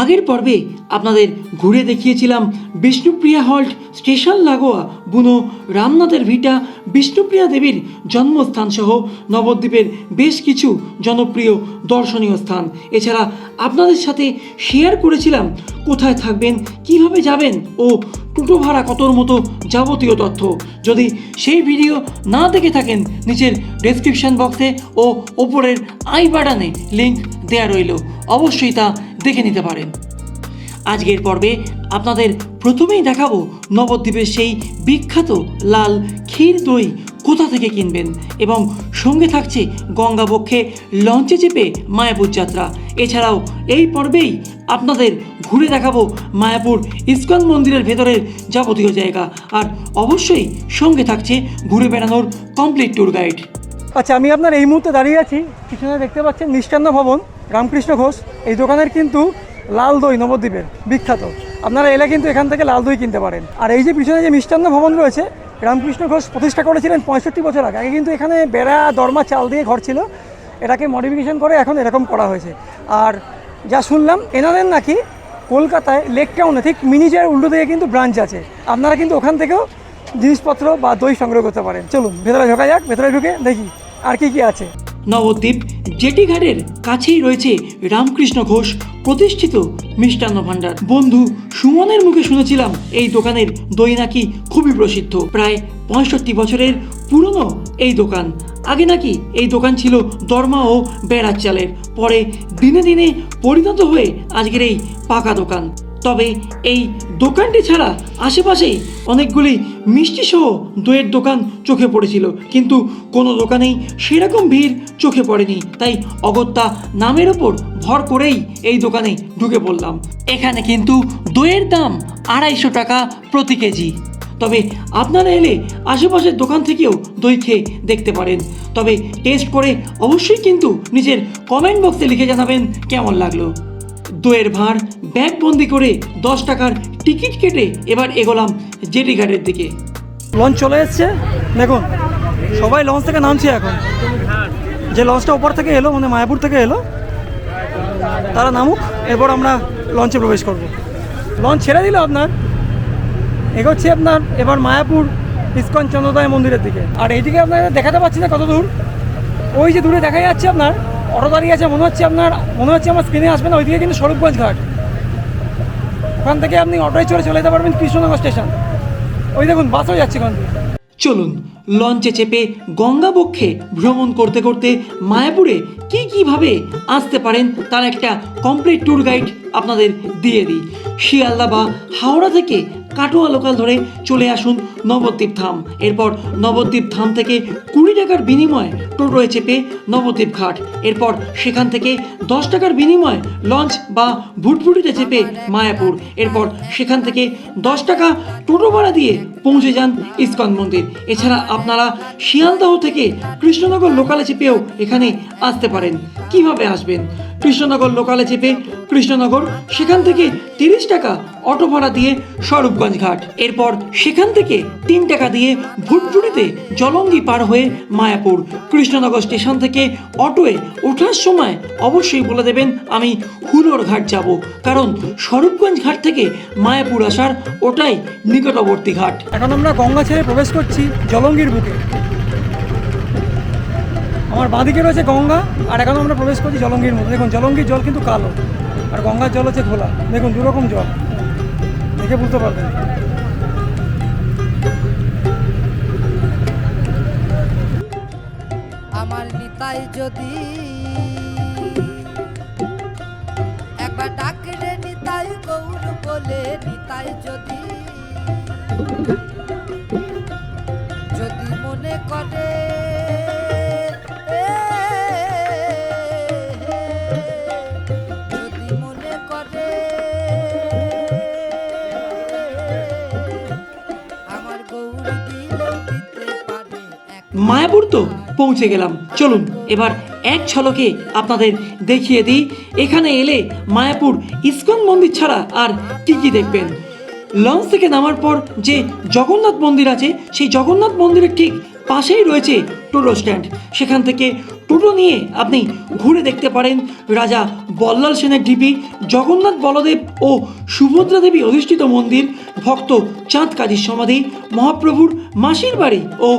আগের পর্বে আপনাদের ঘুরে দেখিয়েছিলাম বিষ্ণুপ্রিয়া হল্ট, স্টেশন লাগোয়া, বুনো, রামনাথের ভিটা, বিষ্ণুপ্রিয়া দেবীর জন্মস্থান সহ নবদ্বীপের বেশ কিছু জনপ্রিয় দর্শনীয় স্থান। এছাড়া আপনাদের সাথে শেয়ার করেছিলাম কোথায় থাকবেন, কীভাবে যাবেন ও টোটো ভাড়া কতর মতো যাবতীয় তথ্য। যদি সেই ভিডিও না দেখে থাকেন, নিচের ডেসক্রিপশন বক্সে ও ওপরের আই বাটনে লিঙ্ক দেয়া রইল। অবশ্যই তা দেখে নিতে পারেন। আজকের পর্বে আপনাদের প্রথমেই দেখাবো নবদ্বীপের সেই বিখ্যাত লাল ক্ষীর দই কোথা থেকে কিনবেন এবং সঙ্গে থাকছে গঙ্গাবক্ষে লঞ্চে চেপে মায়াপুর যাত্রা। এছাড়াও এই পর্বেই আপনাদের ঘুরে দেখাবো মায়াপুর ইস্কন মন্দিরের ভেতরের যাবতীয় জায়গা আর অবশ্যই সঙ্গে থাকছে ঘুরে বেড়ানোর কমপ্লিট ট্যুর গাইড আচ্ছা আমি আপনার এই মুহূর্তে দাঁড়িয়ে আছি, পিছনে দেখতে পাচ্ছেন মিষ্টান্ন ভবন, রামকৃষ্ণ ঘোষ। এই দোকানের কিন্তু লাল দই নবদ্বীপের বিখ্যাত। আপনারা এলে কিন্তু এখান থেকে লাল দই কিনতে পারেন। আর এই যে পিছনে যে মিষ্টান্ন ভবন রয়েছে, রামকৃষ্ণ ঘোষ প্রতিষ্ঠা করেছিলেন পঁয়ষট্টি বছর আগে। আগে কিন্তু এখানে বেড়া, দরমা, চাল দিয়ে ঘর ছিল। এটাকে মডিফিকেশন করে এখন এরকম করা হয়েছে। আর যা শুনলাম, এনাদের নাকি কলকাতায় লেক টাউনে ঠিক মিনিজার উল্টো দিকে কিন্তু ব্রাঞ্চ আছে। আপনারা কিন্তু ওখান থেকেও জিনিসপত্র বা দই সংগ্রহ করতে পারেন। চলুন, ভেতরে ঢোকা যাক, ভেতরে ঢুকে দেখি আর কি কি আছে। নবদ্বীপ জেটিঘাটের কাছেই রয়েছে রামকৃষ্ণ ঘোষ, প্রতিষ্ঠিত মিষ্টান্ন ভাণ্ডার। বন্ধু, সুমনের মুখে শুনেছিলাম এই দোকানের দই নাকি খুবই প্রসিদ্ধ। প্রায় পঁয়ষট্টি বছরের পুরনো এই দোকান। আগে নাকি এই দোকান ছিল দরমা ও বেড়ার চালের। পরে দিনে দিনে পরিণত হয়ে আজকের এই পাকা দোকান। তবে এই দোকানটি ছাড়া আশেপাশেই অনেকগুলি মিষ্টি সহ দইয়ের দোকান চোখে পড়েছিল। কিন্তু কোনো দোকানেই সেরকম ভিড় চোখে পড়েনি। তাই অগত্যা নামের ওপর ভর করেই এই দোকানে ঢুকে পড়লাম। এখানে কিন্তু দইয়ের দাম আড়াইশো টাকা প্রতি কেজি। তবে আপনারা এলে আশেপাশের দোকান থেকেও দই খেয়ে দেখতে পারেন। তবে টেস্ট করে অবশ্যই কিন্তু নিজের কমেন্ট বক্সে লিখে জানাবেন কেমন লাগল। দইয়ের ভাঁড় ব্যাগ বন্দি করে দশ টাকার টিকিট কেটে এবার এগোলাম জেটি ঘাটের দিকে। লঞ্চ চলে এসছে। দেখুন, সবাই লঞ্চ থেকে নামছে এখন। যে লঞ্চটা ওপর থেকে এলো মানে মায়াপুর থেকে এলো, তারা নামুক, এরপর আমরা লঞ্চে প্রবেশ করব। লঞ্চ ছেড়ে দিল আপনার। এগোচ্ছে আপনার এবার মায়াপুর ইস্কন চন্দ্রদয় মন্দিরের দিকে। আর এইদিকে আপনার দেখাতে পাচ্ছি না কত দূর। ওই যে দূরে দেখা যাচ্ছে আপনার, অটো দাঁড়িয়ে আছে, মনে হচ্ছে আপনার, মনে হচ্ছে আমার স্ক্রিনে আসবে না, ওইদিকে কিন্তু স্বরূপগঞ্জ ঘাট। ওখান থেকে আপনি অটোয় চড়ে চলে যেতে পারবেন কৃষ্ণনগর স্টেশন। ওই দেখুন, বাসও যাচ্ছে ওখান থেকে। চলুন, লঞ্চে চেপে গঙ্গাবক্ষে ভ্রমণ করতে করতে মায়াপুরে কি কীভাবে আসতে পারেন তার একটা কমপ্লিট ট্যুর গাইড আপনাদের দিয়ে দিই। শিয়ালদা বা হাওড়া থেকে কাটোয়া লোকাল ধরে চলে আসুন নবদ্বীপ ধাম। এরপর নবদ্বীপ ধাম থেকে কুড়ি টাকার বিনিময়ে টোটোয় চেপে নবদ্বীপ ঘাট। এরপর সেখান থেকে দশ টাকার বিনিময়ে লঞ্চ বা ভুটভুটিতে চেপে মায়াপুর। এরপর সেখান থেকে দশ টাকা টোটো ভাড়া দিয়ে পৌঁছে যান ইস্কন মন্দির। এছাড়া আপনারা শিয়ালদাহ থেকে কৃষ্ণনগর লোকালে চেপেও এখানে আসতে পারেন। কীভাবে আসবেন? কৃষ্ণনগর লোকালে চেপে কৃষ্ণনগর, সেখান থেকে তিরিশ টাকা অটো ভাড়া দিয়ে স্বরূপগঞ্জ ঘাট এরপর সেখান থেকে তিন টাকা দিয়ে ভুটভুটিতে জলঙ্গি পার হয়ে মায়াপুর। কৃষ্ণনগর স্টেশন থেকে অটোয়ে ওঠার সময় অবশ্যই বলে দেবেন, আমি হুলোর ঘাট যাব। কারণ স্বরূপগঞ্জ ঘাট থেকে মায়াপুর আসার ওটাই নিকটবর্তী ঘাট। এখন আমরা গঙ্গা ছেড়ে প্রবেশ করছি জলঙ্গির বুকে। আমার বাঁদিকে রয়েছে গঙ্গা, আর এখন আমরা প্রবেশ করছি জলঙ্গির মধ্যে। দেখুন, জলঙ্গির জল কিন্তু কালো, আর গঙ্গার জল হচ্ছে খোলা দেখুন, দুরকম জল। দেখে বুঝতে পারবেন আমার নিতাই যদি একবার ডাকলে নিতাই গৌর বলে নিতাই যদি মায়াপুর তো পৌঁছে গেলাম। চলুন, এবার এক ঝলকে আপনাদের দেখিয়ে দিই। এখানে এলে মায়াপুর ইস্কন মন্দির ছাড়া আর কি কি দেখবেন? লঞ্চ থেকে নামার পর যে জগন্নাথ মন্দির আছে, সেই জগন্নাথ মন্দিরের ঠিক পাশেই রয়েছে টোটো স্ট্যান্ড। সেখান থেকে টোটো নিয়ে আপনি ঘুরে দেখতে পারেন রাজা বল্লাল সেনের ঢিপি জগন্নাথ বলদেব ও সুভদ্রা দেবী অধিষ্ঠিত মন্দির, ভক্ত চাঁদ কাজীর সমাধি, মহাপ্রভুর মাসির বাড়ি ও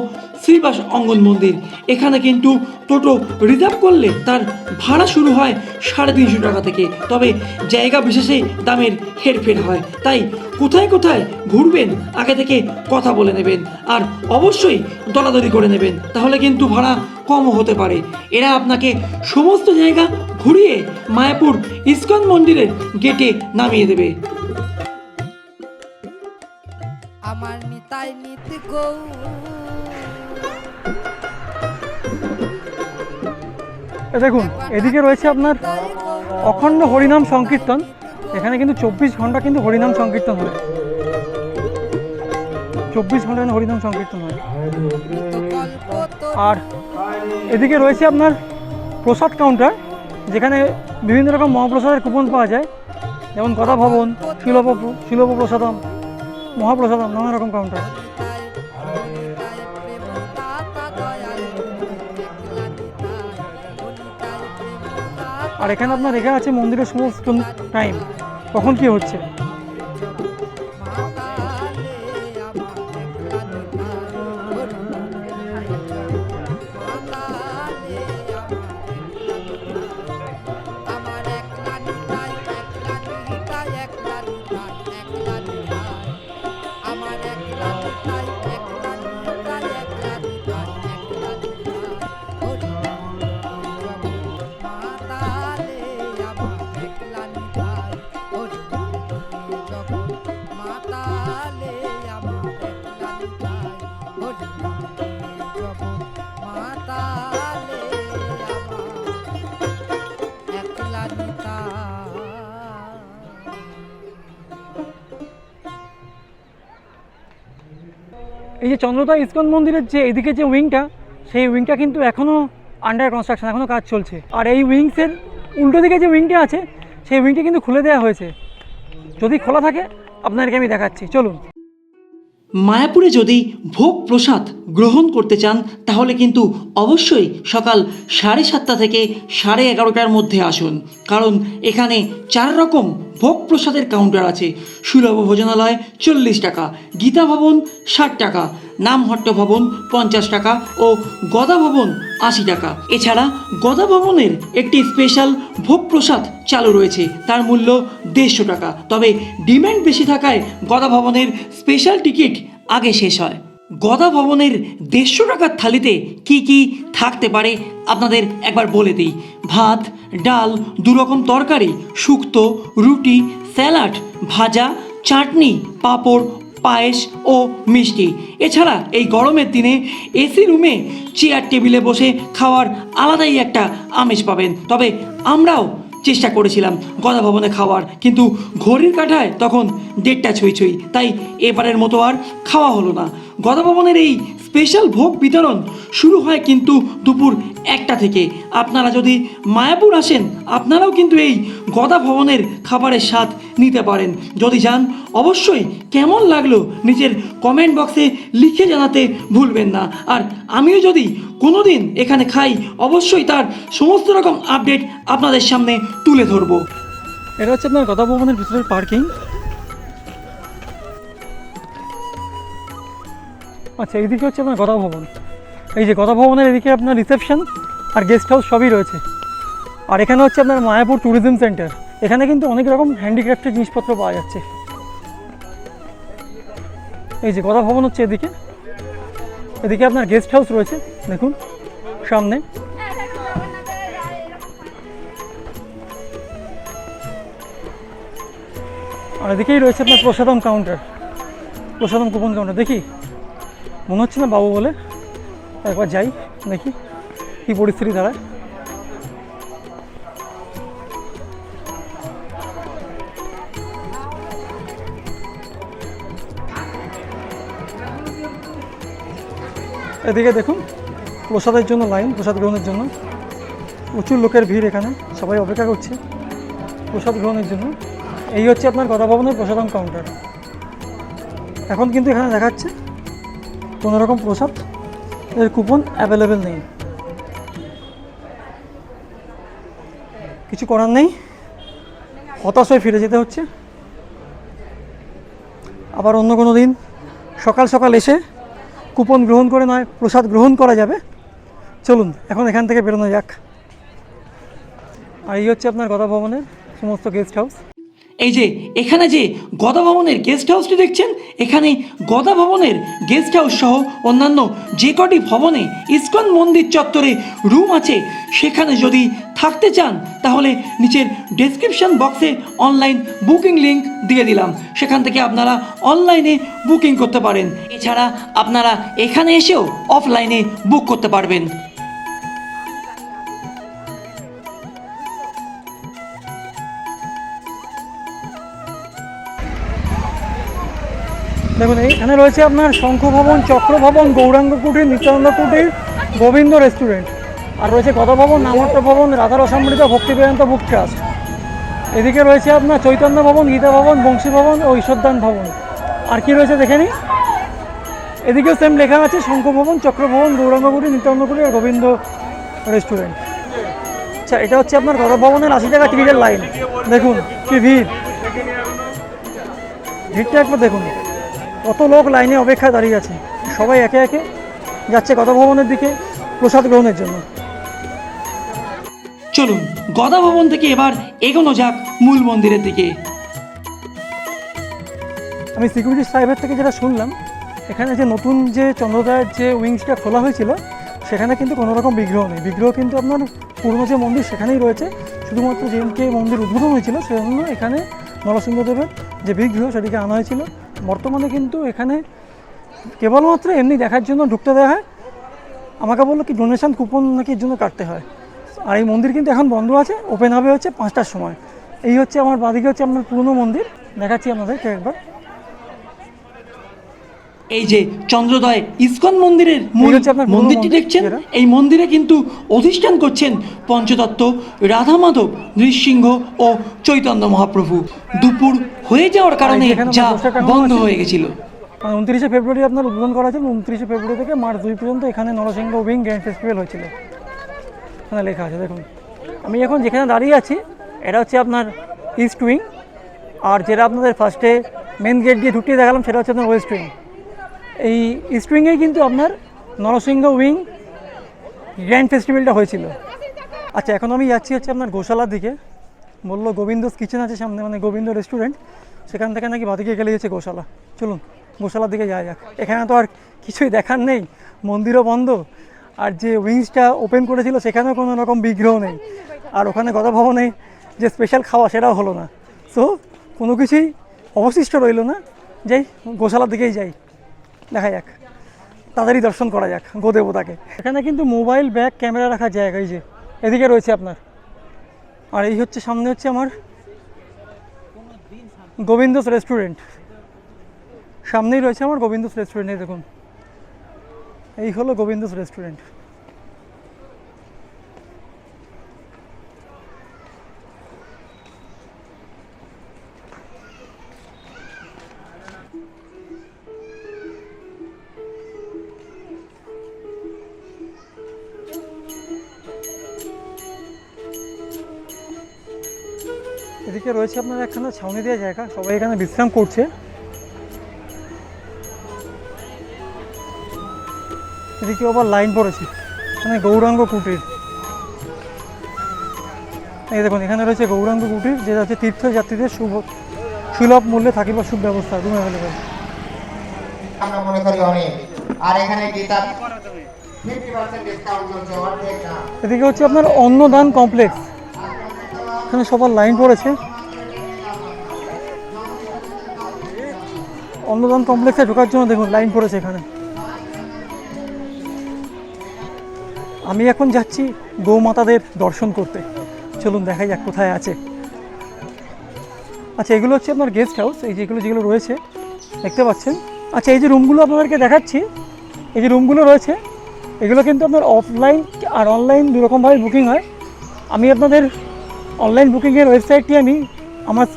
শ্রীবাস অঙ্গন মন্দির। এখানে কিন্তু টোটো রিজার্ভ করলে তার ভাড়া শুরু হয় সাড়ে তিনশো টাকা থেকে। তবে জায়গা বিশেষে দামের হেরফের হয়। তাই কোথায় কোথায় ঘুরবেন, আগে থেকে কথা বলে নেবেন আর অবশ্যই দলাদলি করে নেবেন। তাহলে কিন্তু ভাড়া কমও হতে পারে। এরা আপনাকে সমস্ত জায়গা ঘুরিয়ে মায়াপুর ইস্কন মন্দিরের গেটে নামিয়ে দেবে। আমার নিতাই নিত গৌ দেখুন, এদিকে রয়েছে আপনার অখণ্ড হরিনাম সংকীর্তন। এখানে কিন্তু চব্বিশ ঘণ্টা কিন্তু হরিনাম সংকীর্তন হয়। চব্বিশ ঘণ্টা এখানে হরিনাম সংকীর্তন হয়। আর এদিকে রয়েছে আপনার প্রসাদ কাউন্টার যেখানে বিভিন্ন রকম মহাপ্রসাদের কুপন পাওয়া যায়। যেমন গদা ভবন শিলভ প্রসাদম মহাপ্রসাদম, নানা রকম কাউন্টার আর এখানে আপনার লেখা আছে মন্দিরের সমস্ত টাইম কখন কি হচ্ছে? চন্দ্রদা ইস্কন মন্দিরের যে এদিকে যে উইংটা, সেই উইংটা কিন্তু এখনও আন্ডার কনস্ট্রাকশন এখনও কাজ চলছে। আর এই উইংসের উল্টো দিকে যে উইংটা আছে, সেই উইংটা কিন্তু খুলে দেওয়া হয়েছে। যদি খোলা থাকে, আপনাদেরকে আমি দেখাচ্ছি। চলুন। মায়াপুরে যদি ভোগ প্রসাদ গ্রহণ করতে চান, তাহলে কিন্তু অবশ্যই সকাল সাড়ে সাতটা থেকে সাড়ে এগারোটার মধ্যে আসুন। কারণ এখানে চার রকম ভোগ প্রসাদের কাউন্টার আছে। সুলভ ভোজনালয় চল্লিশ টাকা, গীতা ভবন ষাট টাকা নামহট্ট ভবন পঞ্চাশ টাকা ও গদা ভবন আশি টাকা। এছাড়া গদা ভবনের একটি স্পেশাল ভোগ প্রসাদ চালু রয়েছে। তার মূল্য দেড়শো টাকা। তবে ডিমান্ড বেশি থাকায় গদা ভবনের স্পেশাল টিকিট আগে শেষ হয়। গদা ভবনের দেড়শো টাকার থালিতে কি কি থাকতে পারে আপনাদের একবার বলে দিই। ভাত, ডাল, দুরকম তরকারি, শুক্তো, রুটি, স্যালাড, ভাজা, চাটনি, পাঁপড় পায়েস ও মিষ্টি। এছাড়া এই গরমের দিনে এসি রুমে চেয়ার টেবিলে বসে খাওয়ার আলাদাই একটা আমেজ পাবেন। তবে আমরাও চেষ্টা করেছিলাম গদা ভবনে খাওয়ার, কিন্তু ঘড়ির কাঁটায় তখন দেড়টা ছুঁই ছুঁই, তাই এবারের মতো আর খাওয়া হলো না। গদা ভবনের এই স্পেশাল ভোগ বিতরণ শুরু হয় কিন্তু দুপুর একটা থেকে। আপনারা যদি মায়াপুর আসেন, আপনারাও কিন্তু এই গদা ভবনের খাবারের স্বাদ নিতে পারেন। যদি যান, অবশ্যই কেমন লাগল নিজের কমেন্ট বক্সে লিখে জানাতে ভুলবেন না। আর আমিও যদি কোনো দিন এখানে খাই, অবশ্যই তার সমস্ত রকম আপডেট আপনাদের সামনে তুলে ধরবো। এটা হচ্ছে আপনার গদা ভবনের ভিতরের পার্কিং আচ্ছা এইদিকে হচ্ছে আপনার গদা ভবন। এই যে গদা ভবনের এদিকে আপনার রিসেপশন আর গেস্ট হাউস সবই রয়েছে। আর এখানে হচ্ছে আপনার মায়াপুর ট্যুরিজম সেন্টার এখানে কিন্তু অনেক রকম হ্যান্ডিক্রাফটের জিনিসপত্র পাওয়া যাচ্ছে। এই যে গদা ভবন হচ্ছে এদিকে। এদিকে আপনার গেস্ট হাউস রয়েছে, দেখুন, সামনে। আর এদিকেই রয়েছে আপনার prasadam counter prasadam coupon counter দেখি, মনে হচ্ছে না বাবু বলে। একবার যাই, দেখি কী পরিস্থিতি দাঁড়ায়। এদিকে দেখুন, প্রসাদের জন্য লাইন, প্রসাদ গ্রহণের জন্য। প্রচুর লোকের ভিড় এখানে, সবাই অপেক্ষা করছে প্রসাদ গ্রহণের জন্য। এই হচ্ছে আপনার গদা ভবনের কাউন্টার এখন কিন্তু এখানে দেখাচ্ছে কোনো রকম প্রসাদ এর কুপন অ্যাভেলেবেল নেই। কিছু করার নেই। হতাশ হয়ে ফিরে যেতে হচ্ছে। আবার অন্য কোনো দিন। সকাল সকাল এসে কুপন গ্রহণ করে নয়, প্রসাদ গ্রহণ করা যাবে। চলুন, এখন এখান থেকে বেরোনো যাক। আর এই হচ্ছে আপনার গদা ভবনের সমস্ত গেস্ট হাউস এই যে, এখানে যে গদা ভবনের গেস্ট হাউসটি দেখছেন, এখানে গদা ভবনের গেস্ট হাউস সহ অন্যান্য যে কটি ভবনে ইস্কন মন্দির চত্বরে রুম আছে, সেখানে যদি থাকতে চান, তাহলে নিচের ডেসক্রিপশন বক্সে অনলাইন বুকিং লিংক দিয়ে দিলাম। সেখান থেকে আপনারা অনলাইনে বুকিং করতে পারেন। এছাড়া আপনারা এখানে এসেও অফলাইনে বুক করতে পারবেন। দেখুন, এইখানে রয়েছে আপনার শঙ্খ ভবন চক্র ভবন গৌরাঙ্গ কুটির নিত্যানন্দ কুটির গোবিন্দ রেস্টুরেন্ট। আর রয়েছে গদা ভবন ভবন রাধা রসামৃত ভক্তি বেদান্ত বুক ট্রাস্ট। এদিকে রয়েছে আপনার চৈতন্য ভবন, গীতা ভবন, বংশী ভবন ও ঈশ্বরদান ভবন। আর কি রয়েছে দেখে নিই এদিকেও সেম লেখা আছে শঙ্খ ভবন চক্র ভবন গৌরাঙ্গ কুটির নিত্যানন্দ কুটির আর গোবিন্দ রেস্টুরেন্ট। আচ্ছা এটা হচ্ছে আপনার গদা ভবনের আশি টাকা টিকিটের লাইন। দেখুন, কি ভিড়। ভিড়টা একবার দেখুন। কত লোক লাইনে অপেক্ষায় দাঁড়িয়ে আছে। সবাই একে একে যাচ্ছে কথা ভবনের দিকে প্রসাদ গ্রহণের জন্য। চলুন গদা ভবন থেকে এবার এগোনো যাক মূল মন্দিরের দিকে। আমি সিকিউরিটি সাহেবের থেকে যেটা শুনলাম এখানে যে নতুন যে চন্দ্রদায়ের যে উইংসটা খোলা হয়েছিল সেখানে কিন্তু কোনো রকম বিগ্রহ নেই। বিগ্রহ কিন্তু আপনার পুরনো যে মন্দির সেখানেই রয়েছে। শুধুমাত্র যেদিনকে মন্দির উদ্বোধন হয়েছিল সেজন্য এখানে নরসিংহদেবের যে বিগ্রহ সেটিকে আনা হয়েছিল। বর্তমানে কিন্তু এখানে কেবলমাত্র এমনি দেখার জন্য ঢুকতে দেওয়া হয়। আমাকে বলল কি ডোনেশন কুপন নাকি এর জন্য কাটতে হয়। আর এই মন্দির কিন্তু এখন বন্ধ আছে ওপেন হবে হচ্ছে পাঁচটার সময়। এই হচ্ছে আমার বাদিকে হচ্ছে আপনার পুরনো মন্দির। দেখাচ্ছি আপনাদেরকে একবার। এই যে চন্দ্রদয় ইস্কন মন্দিরের মূল মন্দিরটি দেখছেন। এই মন্দিরে কিন্তু অধিষ্ঠান করছেন পঞ্চতত্ত্ব রাধা মাধব নৃসিংহ ও চৈতন্য মহাপ্রভু। দুপুর হয়ে যাওয়ার কারণে যা বন্ধ হয়ে গেছিল। মানে উনত্রিশে ফেব্রুয়ারি আপনার উদ্বোধন করা হয়েছিল উনত্রিশে ফেব্রুয়ারি থেকে মার্চ দুই পর্যন্ত এখানে নরসিংহ উইং গ্র্যান্ড ফেস্টিভ্যাল হয়েছিল। এখানে লেখা আছে দেখুন। আমি এখন যেখানে দাঁড়িয়ে আছি এটা হচ্ছে আপনার ইস্ট উইং আর যেটা আপনাদের ফার্স্টে মেন গেট দিয়ে ঢুকিয়ে দেখালাম সেটা হচ্ছে আপনার ওয়েস্ট উইং এই ইস্ট উইংয়েই কিন্তু আপনার নরসিংহ উইং গ্র্যান্ড ফেস্টিভ্যালটা হয়েছিল। আচ্ছা এখন আমি যাচ্ছি হচ্ছে আপনার গোশালার দিকে। বলল, গোবিন্দস কিচেন আছে সামনে মানে গোবিন্দ রেস্টুরেন্ট সেখান থেকে নাকি বাদিকে গেলে হচ্ছে গোশালা। চলুন, গোশালার দিকে যাওয়া যাক। এখানে তো আর কিছুই দেখার নেই, মন্দিরও বন্ধ। আর যে উইংসটা ওপেন করেছিল, সেখানেও কোনো রকম বিগ্রহ নেই। আর ওখানে গদা ভবনে যে স্পেশাল খাওয়া সেটাও হলো না। সো কোনো কিছুই অবশিষ্ট রইল না। যাই, গোশালার দিকেই যাই। দেখা যাক। তাদেরই দর্শন করা যাক গোদেবতাকে এখানে কিন্তু মোবাইল ব্যাগ ক্যামেরা রাখার জায়গা এই যে। এদিকে রয়েছে আপনার। আর এই হচ্ছে সামনে হচ্ছে আমার গোবিন্দস রেস্টুরেন্ট। সামনেই রয়েছে আমার গোবিন্দস রেস্টুরেন্ট দেখুন। এই হলো গোবিন্দস রেস্টুরেন্ট। রয়েছে আপনার একখানা ছাউনি দেওয়া জায়গা সবাই এখানে বিশ্রাম করছে। এদিকে আবার লাইন পড়েছে এখানে গৌরাঙ্গ কুটির। এই দেখুন এখানে রয়েছে গৌরাঙ্গ কুটির যেটা হচ্ছে তীর্থযাত্রীদের শুভ সুলভ মূল্যে থাকিবার সুব্যবস্থা রুম অ্যাভেলেবেল আমরা মনে করি অনেক আর এখানে গীতা এদিকে হচ্ছে আপনার অন্নদান কমপ্লেক্স এখানে সবার লাইন পড়েছে। অন্নদান কমপ্লেক্সে ঢোকার জন্য দেখুন লাইন পড়েছে এখানে। আমি এখন যাচ্ছি গৌমাতাদের দর্শন করতে। চলুন, দেখা যাক কোথায় আছে। আচ্ছা এগুলো হচ্ছে আপনার গেস্ট হাউস এই যেগুলো যেগুলো রয়েছে, দেখতে পাচ্ছেন? আচ্ছা এই যে রুমগুলো আপনাদেরকে দেখাচ্ছি, এই যে রুমগুলো রয়েছে, এগুলো কিন্তু আপনার অফলাইন আর অনলাইন দুরকমভাবে বুকিং হয়। আমি আপনাদের অনলাইন বুকিংয়ের ওয়েবসাইটটি আমি আমার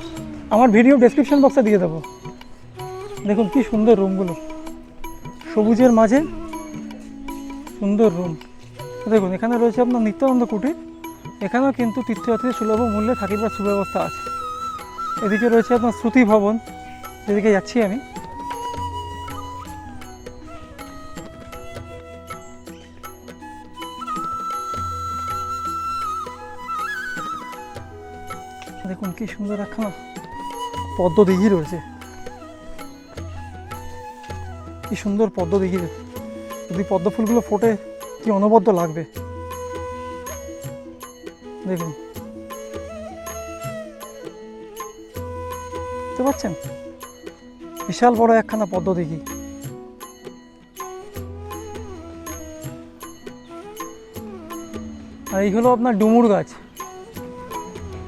আমার ভিডিও ডেসক্রিপশন বক্সে দিয়ে দেবো। দেখুন কি সুন্দর রুমগুলো। সবুজের মাঝে সুন্দর রুম। দেখুন, এখানে রয়েছে আপনার নিত্যানন্দ কুটির। এখানেও কিন্তু তীর্থযাত্রীদের সুলভ মূল্যে থাকিবার সুব্যবস্থা আছে। এদিকে রয়েছে আপনার শ্রুতি ভবন, যেদিকে যাচ্ছি আমি। দেখুন কি সুন্দর একখানা পদ্ম দিঘি রয়েছে। কি সুন্দর পদ্ম দিঘি যদি পদ্ম ফুলগুলো ফোটে, কি অনবদ্য লাগবে। দেখুন। বুঝতে পারছেন? বিশাল বড় একখানা পদ্ম দেখি। আর এই হলো আপনার ডুমুর গাছ।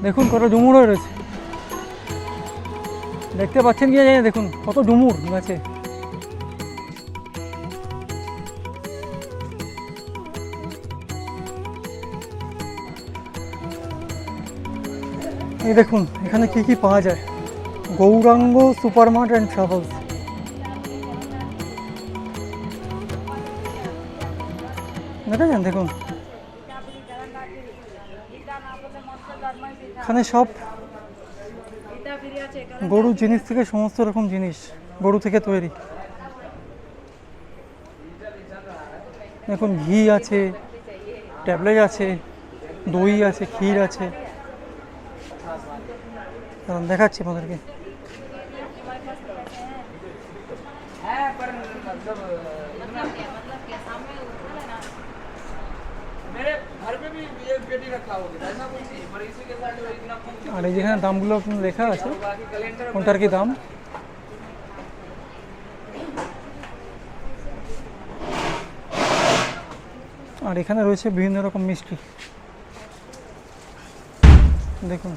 দেখুন কত ডুমুর রয়েছে। দেখতে পাচ্ছেন কি জানি দেখুন, কত ডুমুর গাছে। এই দেখুন, এখানে কি কি পাওয়া যায়? Gauranga supermart and travels. দেখেছেন? দেখুন। এখানে সব গরুর জিনিস থেকে সমস্ত রকম জিনিস গরু থেকে তৈরি। দেখুন, ঘি আছে, ট্যাবলেট আছে, দই আছে, ক্ষীর আছে। দাঁড়ান, দেখাচ্ছি আপনাদেরকে। আর এই যেখানে দামগুলো আপনার লেখা আছে কোনটার কি দাম? আর এখানে রয়েছে বিভিন্ন রকম মিষ্টি। দেখুন।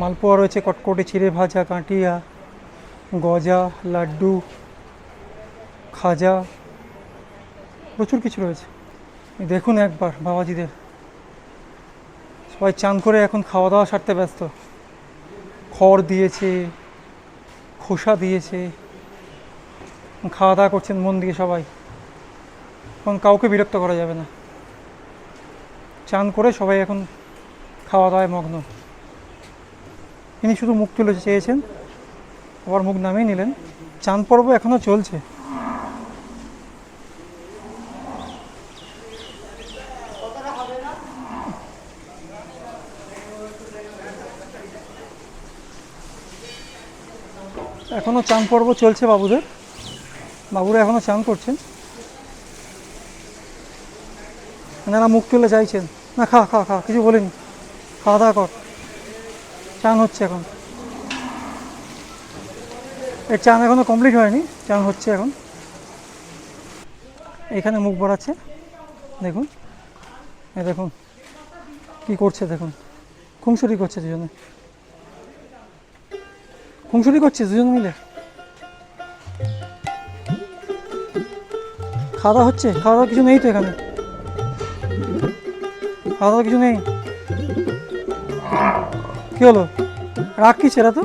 মালপোয়া রয়েছে, কটকটে চিড়ে ভাজা, কাঁটিয়া, গজা, লাড্ডু, খাজা, প্রচুর কিছু রয়েছে। দেখুন একবার বাবাজিদের। সবাই চান করে এখন খাওয়া দাওয়া সারতে ব্যস্ত। খড় দিয়েছে, খোসা দিয়েছে খাওয়া দাওয়া করছেন মন দিয়ে সবাই। এখন কাউকে বিরক্ত করা যাবে না। চান করে সবাই এখন খাওয়া দাওয়ায় মগ্ন। তিনি শুধু মুখ তুলে চেয়েছেন, আবার মুখ নামিয়ে নিলেন। চাঁদ পর্ব এখনও চলছে। এখনও চান পর্ব চলছে বাবুদের। বাবুরা এখনও চান করছেন। এনারা মুখ তুলে চাইছেন। না, খা খা খা, কিছু বলিনি। খাওয়া দাওয়া কর। চান হচ্ছে এখন। এর চান এখনও কমপ্লিট হয়নি, চান হচ্ছে এখন। এখানে মুখ বাড়াচ্ছে, দেখুন। এ দেখুন, কি করছে দেখুন। খুংসুরি করছে দুজনে। খুংসুরি করছে দুজন মিলে। খাওয়া হচ্ছে? খাওয়া কিছু নেই তো এখানে? খাওয়া কিছু নেই? কি হলো? রাগ কি ছেড়া তো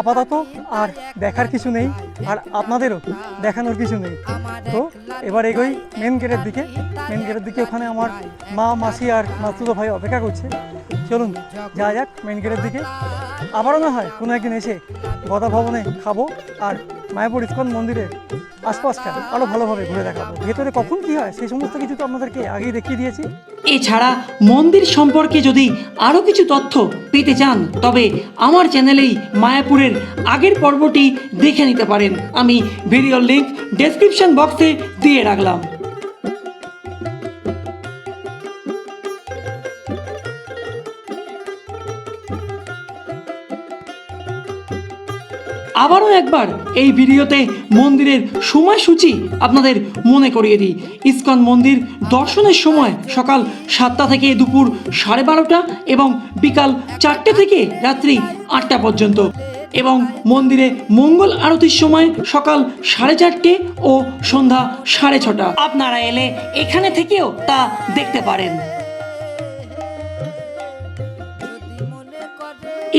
আপাতত আর দেখার কিছু নেই আর আপনাদেরও দেখানোর কিছু নেই। তো এবার এগোই মেন গেটের দিকে। মেন গেটের দিকে ওখানে আমার মা মাসি আর মাতুতো ভাই অপেক্ষা করছে। চলুন যা যাক মেন গেটের দিকে। আবারও না হয় কোনো একদিন এসে গদা ভবনে খাব আর মায়াপুর ইস্কন মন্দিরের আশপাশটা আরও ভালোভাবে ঘুরে দেখাবো। ভেতরে কখন কী হয় সেই সমস্ত কিছু তো আপনাদেরকে আগেই দেখিয়ে দিয়েছি। এছাড়া মন্দির সম্পর্কে যদি আরও কিছু তথ্য পেতে চান, তবে আমার চ্যানেলেই মায়াপুরের আগের পর্বটি দেখে নিতে পারেন। আমি ভিডিওর লিঙ্ক ডেসক্রিপশন বক্সে দিয়ে রাখলাম। আবারও একবার এই ভিডিওতে মন্দিরের সময়সূচি আপনাদের মনে করিয়ে দিই। ইস্কন মন্দির দর্শনের সময় সকাল সাতটা থেকে দুপুর সাড়ে বারোটা এবং বিকাল চারটে থেকে রাত্রি আটটা পর্যন্ত। এবং মন্দিরে মঙ্গল আরতির সময় সকাল সাড়ে চারটে ও সন্ধ্যা সাড়ে ছটা। আপনারা এলে এখানে থেকেও তা দেখতে পারেন।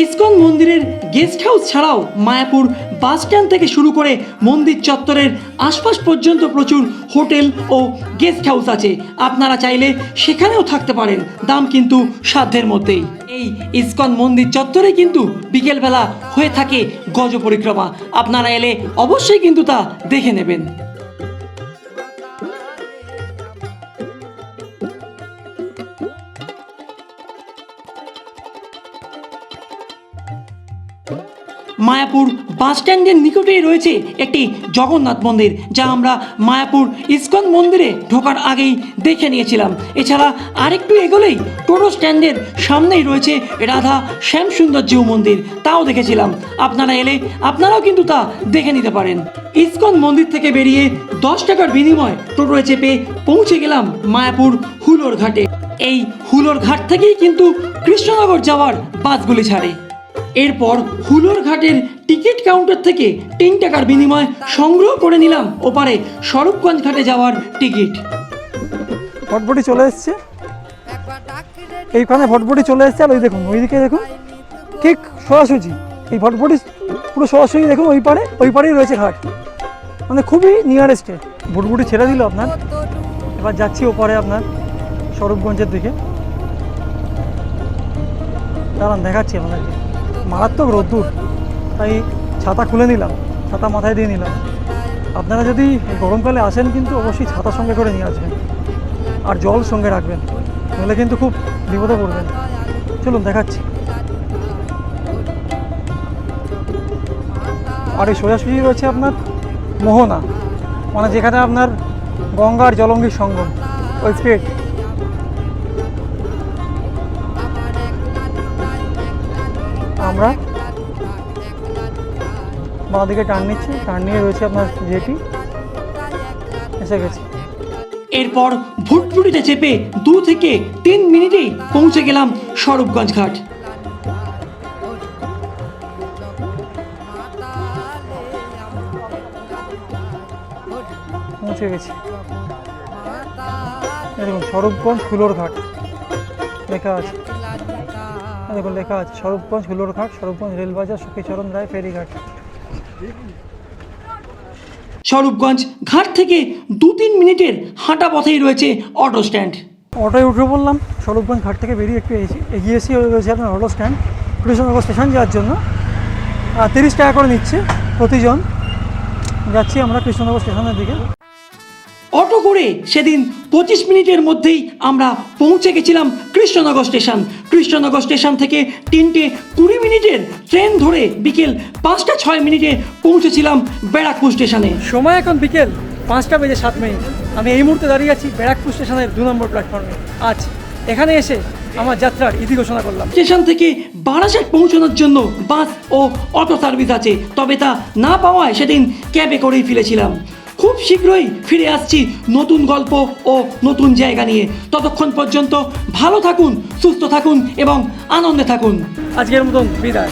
ইসকন মন্দিরের গেস্ট হাউস ছাড়াও মায়াপুর বাস স্ট্যান্ড থেকে শুরু করে মন্দির চত্বরের আশপাশ পর্যন্ত প্রচুর হোটেল ও গেস্ট হাউস আছে। আপনারা চাইলে সেখানেও থাকতে পারেন। দাম কিন্তু সাধ্যের মধ্যেই। এই ইসকন মন্দির চত্বরে কিন্তু বিকেলবেলা হয়ে থাকে গজ পরিক্রমা আপনারা এলে অবশ্যই কিন্তু তা দেখে নেবেন। মায়াপুর বাস স্ট্যান্ডের নিকটেই রয়েছে একটি জগন্নাথ মন্দির, যা আমরা মায়াপুর ইস্কন মন্দিরে ঢোকার আগেই দেখে নিয়েছিলাম। এছাড়া আরেকটু এগোলেই টোটো স্ট্যান্ডের সামনেই রয়েছে রাধা শ্যামসুন্দর জিউ মন্দির, তাও দেখেছিলাম। আপনারা এলে আপনারাও কিন্তু তা দেখে নিতে পারেন। ইস্কন মন্দির থেকে বেরিয়ে দশ টাকার বিনিময় টোটোয় চেপে পৌঁছে গেলাম মায়াপুর হুলোর ঘাটে। এই হুলোর ঘাট থেকেই কিন্তু কৃষ্ণনগর যাওয়ার বাসগুলি ছাড়ে। এরপর হুলোর ঘাটের টিকিট কাউন্টার থেকে তিন টাকার বিনিময় সংগ্রহ করে নিলাম ওপারে স্বরূপগঞ্জ ঘাটে যাওয়ার টিকিট। ফটফটি চলে এসছে। এইখানে ফটফটি চলে এসছে আর ওই দেখুন, ওইদিকে দেখুন, ঠিক সোজাসুজি এই ফটফটি পুরো সোজাসুজি দেখুন, ওই পারে, ওই পারেই রয়েছে ঘাট। মানে খুবই নিয়ারেস্টে ভুটভুটি ছেড়ে দিল আপনার। এবার যাচ্ছি ওপারে আপনার স্বরূপগঞ্জের দিকে। দাঁড়ান, দেখাচ্ছি আপনাদেরকে। মারাত্মক রোদ্দুর। তাই ছাতা খুলে নিলাম, ছাতা মাথায় দিয়ে নিলাম। আপনারা যদি গরমকালে আসেন কিন্তু অবশ্যই ছাতা সঙ্গে করে নিয়ে আসবেন। আর জল সঙ্গে রাখবেন নাহলে কিন্তু খুব বিপদে পড়বেন। চলুন, দেখাচ্ছি। আর এই সোজাসুজি রয়েছে আপনার মোহনা মানে যেখানে আপনার গঙ্গার জলঙ্গির সঙ্গম, ওই স্ট্রেট বাঁ দিকে টার্ন নিচ্ছি টার্ন নিয়ে রয়েছে আপনার জেটি এসে গেছি। এরপর ভুটভুটিতে চেপে দু থেকে তিন মিনিটেই পৌঁছে গেলাম স্বরূপগঞ্জ ঘাট। পৌঁছে গেছি। দেখুন স্বরূপগঞ্জ ফুলোর ঘাট। লেখা আছে। দেখুন লেখা আছে স্বরূপগঞ্জ ফুলোর ঘাট স্বরূপগঞ্জ রেলবাজার সখীচরণ রায় ফেরিঘাট। স্বরূপগঞ্জ ঘাট থেকে দু তিন মিনিটের হাঁটা পথেই রয়েছে অটো স্ট্যান্ড অটোয় উঠে বললাম স্বরূপগঞ্জ ঘাট থেকে বেরিয়ে একটু এগিয়ে এসে রয়েছে আপনার অটো স্ট্যান্ড কৃষ্ণনগর স্টেশন যাওয়ার জন্য। তিরিশ টাকা করে নিচ্ছে প্রতিজন। যাচ্ছি আমরা কৃষ্ণনগর স্টেশনের দিকে। অটো করে সেদিন পঁচিশ মিনিটের মধ্যেই আমরা পৌঁছে গেছিলাম কৃষ্ণনগর স্টেশন। কৃষ্ণনগর স্টেশন থেকে তিনটে কুড়ি মিনিটের ট্রেন ধরে বিকেল পাঁচটা ছয় মিনিটে পৌঁছেছিলাম ব্যারাকপুর স্টেশনে। সময় এখন বিকেল পাঁচটা বেজে সাত মিনিট। আমি এই মুহূর্তে দাঁড়িয়ে আছি ব্যারাকপুর স্টেশনের দু নম্বর প্ল্যাটফর্মে আজ এখানে এসে আমার যাত্রার ইতি ঘোষণা করলাম। স্টেশন থেকে বারাসাত পৌঁছানোর জন্য বাস ও অটো সার্ভিস আছে তবে তা না পাওয়ায় সেদিন ক্যাবে করেই ফিরেছিলাম খুব শীঘ্রই ফিরে আসছি নতুন গল্প ও নতুন জায়গা নিয়ে। ততক্ষণ পর্যন্ত ভালো থাকুন, সুস্থ থাকুন এবং আনন্দে থাকুন। আজকের মতন বিদায়।